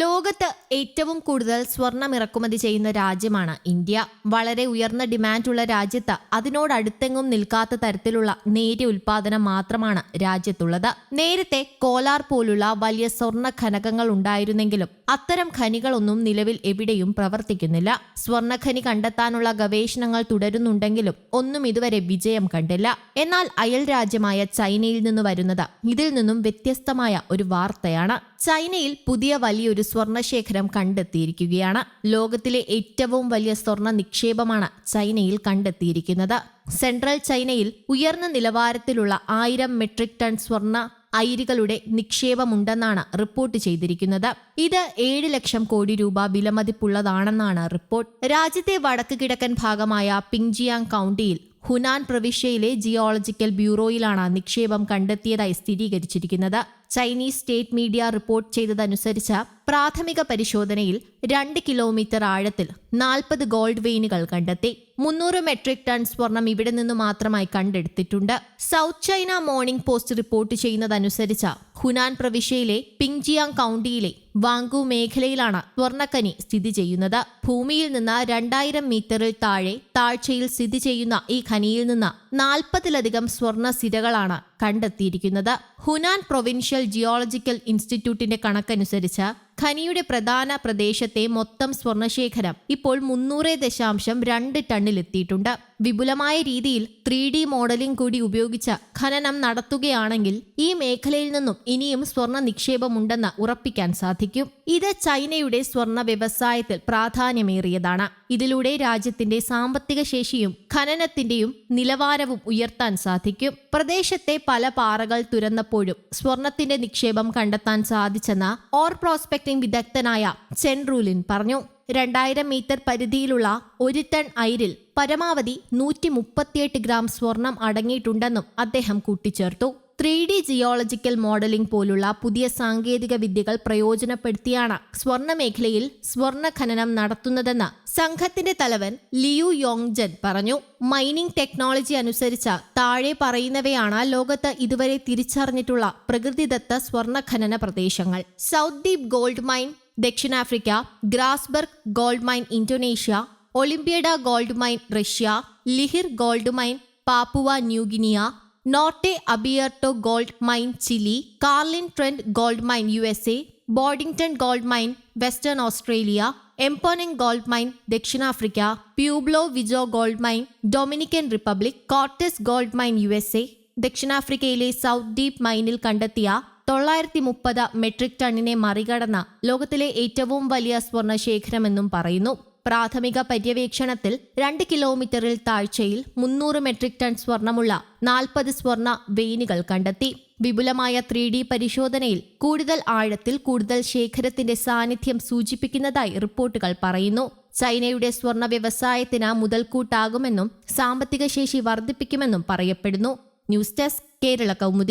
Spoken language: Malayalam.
ലോകത്ത് ഏറ്റവും കൂടുതൽ സ്വർണം ഇറക്കുമതി ചെയ്യുന്ന രാജ്യമാണ് ഇന്ത്യ. വളരെ ഉയർന്ന ഡിമാൻഡുള്ള രാജ്യത്ത് അതിനോടടുത്തെങ്ങും നിൽക്കാത്ത തരത്തിലുള്ള നേരിയ ഉൽപാദനം മാത്രമാണ് രാജ്യത്തുള്ളത്. നേരത്തെ കോലാർ പോലുള്ള വലിയ സ്വർണ ഖനകങ്ങൾ ഉണ്ടായിരുന്നെങ്കിലും അത്തരം ഖനികളൊന്നും നിലവിൽ എവിടെയും പ്രവർത്തിക്കുന്നില്ല. സ്വർണഖനി കണ്ടെത്താനുള്ള ഗവേഷണങ്ങൾ തുടരുന്നുണ്ടെങ്കിലും ഒന്നും ഇതുവരെ വിജയം കണ്ടില്ല. എന്നാൽ അയൽ രാജ്യമായ ചൈനയിൽ നിന്ന് വരുന്നത് ഇതിൽ നിന്നും വ്യത്യസ്തമായ ഒരു വാർത്തയാണ്. ചൈനയിൽ പുതിയ വലിയൊരു സ്വർണശേഖരം കണ്ടെത്തിയിരിക്കുകയാണ്. ലോകത്തിലെ ഏറ്റവും വലിയ സ്വർണ നിക്ഷേപമാണ് ചൈനയിൽ കണ്ടെത്തിയിരിക്കുന്നത്. സെൻട്രൽ ചൈനയിൽ ഉയർന്ന നിലവാരത്തിലുള്ള ആയിരം മെട്രിക് ടൺ സ്വർണ അയിരുകളുടെ നിക്ഷേപമുണ്ടെന്നാണ് റിപ്പോർട്ട് ചെയ്തിരിക്കുന്നത്. ഇത് ഏഴ് ലക്ഷം കോടി രൂപ വിലമതിപ്പുള്ളതാണെന്നാണ് റിപ്പോർട്ട്. രാജ്യത്തെ വടക്ക് കിഴക്കൻ ഭാഗമായ പിങ്ജിയാങ് കൗണ്ടിയിൽ ഹുനാൻ പ്രവിശ്യയിലെ ജിയോളജിക്കൽ ബ്യൂറോയിലാണ് നിക്ഷേപം കണ്ടെത്തിയതായി സ്ഥിരീകരിച്ചിരിക്കുന്നത്. ചൈനീസ് സ്റ്റേറ്റ് മീഡിയ റിപ്പോർട്ട് ചെയ്തതനുസരിച്ച് പ്രാഥമിക പരിശോധനയിൽ രണ്ട് കിലോമീറ്റർ ആഴത്തിൽ നാൽപ്പത് ഗോൾഡ് വെയിനുകൾ കണ്ടെത്തി മുന്നൂറ് മെട്രിക് ടൺ സ്വർണം ഇവിടെ നിന്ന് മാത്രമായി കണ്ടെടുത്തിട്ടുണ്ട്. South China Morning Post report ചെയ്യുന്നതനുസരിച്ച് Hunan പ്രവിശ്യയിലെ പിങ്ജിയാങ് കൗണ്ടിയിലെ വാങ്കു മേഖലയിലാണ് സ്വർണക്കനി സ്ഥിതി ചെയ്യുന്നത്. ഭൂമിയിൽ നിന്ന് രണ്ടായിരം മീറ്ററിൽ താഴെ താഴ്ചയിൽ സ്ഥിതി ചെയ്യുന്ന ഈ ഖനിയിൽ നിന്ന് നാൽപ്പതിലധികം സ്വർണ സിരകളാണ് കണ്ടെത്തിയിരിക്കുന്നത്. ഹുനാൻ പ്രൊവിൻഷ്യൽ ജിയോളജിക്കൽ ഇൻസ്റ്റിറ്റ്യൂട്ടിന്റെ കണക്കനുസരിച്ച് ഖനിയുടെ പ്രധാന പ്രദേശത്തെ മൊത്തം സ്വർണശേഖരം ഇപ്പോൾ മുന്നൂറ് ദശാംശം രണ്ട് ടണ്ണിലെത്തിയിട്ടുണ്ട്. വിപുലമായ രീതിയിൽ ത്രീ ഡി മോഡലിംഗ് കൂടി ഉപയോഗിച്ച ഖനനം നടത്തുകയാണെങ്കിൽ ഈ മേഖലയിൽ നിന്നും ഇനിയും സ്വർണ നിക്ഷേപമുണ്ടെന്ന് ഉറപ്പിക്കാൻ സാധിക്കും. ഇത് ചൈനയുടെ സ്വർണ വ്യവസായത്തിൽ പ്രാധാന്യമേറിയതാണ്. ഇതിലൂടെ രാജ്യത്തിന്റെ സാമ്പത്തിക ശേഷിയും ഖനനത്തിന്റെയും നിലവാരവും ഉയർത്താൻ സാധിക്കും. പ്രദേശത്തെ പല പാറകൾ തുരന്നപ്പോഴും സ്വർണത്തിന്റെ നിക്ഷേപം കണ്ടെത്താൻ സാധിച്ചെന്ന് ഓർ പ്രോസ്പെക്ടിംഗ് വിദഗ്ധനായ ചെൻറൂലിൻ പറഞ്ഞു. രണ്ടായിരം മീറ്റർ പരിധിയിലുള്ള ഒരു ടൺ അയിരിൽ പരമാവധി നൂറ്റി മുപ്പത്തിയെട്ട് ഗ്രാം സ്വർണം അടങ്ങിയിട്ടുണ്ടെന്നും അദ്ദേഹം കൂട്ടിച്ചേർത്തു. ത്രീ ഡി ജിയോളജിക്കൽ മോഡലിംഗ് പോലുള്ള പുതിയ സാങ്കേതിക വിദ്യകൾ പ്രയോജനപ്പെടുത്തിയാണ് സ്വർണ മേഖലയിൽ സ്വർണ ഖനനം നടത്തുന്നതെന്ന് സംഘത്തിന്റെ തലവൻ ലിയു യോങ്ജൻ പറഞ്ഞു. മൈനിങ് ടെക്നോളജി അനുസരിച്ച് താഴെ പറയുന്നവയാണ് ലോകത്ത് ഇതുവരെ തിരിച്ചറിഞ്ഞിട്ടുള്ള പ്രകൃതിദത്ത സ്വർണ ഖനന പ്രദേശങ്ങൾ. സൗത്ത് ദ്വീപ് ഗോൾഡ് മൈൻ ദക്ഷിണാഫ്രിക്ക Grasberg gold mine Indonesia Olimpiada gold mine Russia Lihir gold mine Papua New Guinea Norte Abierto gold mine Chile Carlin Trend gold mine U S A Boddington gold mine Western Australia Mponeng gold mine ദക്ഷിണാഫ്രിക്ക Pueblo Viejo gold mine Dominican Republic Cortez gold mine U S A ദക്ഷിണാഫ്രിക്കയിലെ സൗത്ത് ഡീപ് മൈനിൽ കണ്ടെത്തിയ തൊള്ളായിരത്തി മുപ്പത് മെട്രിക് ടണ്ണിനെ മറികടന്ന ലോകത്തിലെ ഏറ്റവും വലിയ സ്വർണശേഖരമെന്നും പറയുന്നു. പ്രാഥമിക പര്യവേക്ഷണത്തിൽ രണ്ട് കിലോമീറ്ററിൽ താഴ്ചയിൽ മുന്നൂറ് മെട്രിക് ടൺ സ്വർണമുള്ള നാൽപ്പത് സ്വർണ വെയിനുകൾ കണ്ടെത്തി. വിപുലമായ ത്രീ ഡി പരിശോധനയിൽ കൂടുതൽ ആഴത്തിൽ കൂടുതൽ ശേഖരത്തിന്റെ സാന്നിധ്യം സൂചിപ്പിക്കുന്നതായി റിപ്പോർട്ടുകൾ പറയുന്നു. ചൈനയുടെ സ്വർണ വ്യവസായത്തിന് മുതൽക്കൂട്ടാകുമെന്നും സാമ്പത്തിക ശേഷി വർദ്ധിപ്പിക്കുമെന്നും പറയപ്പെടുന്നു. News desk Kerala Kaumudi.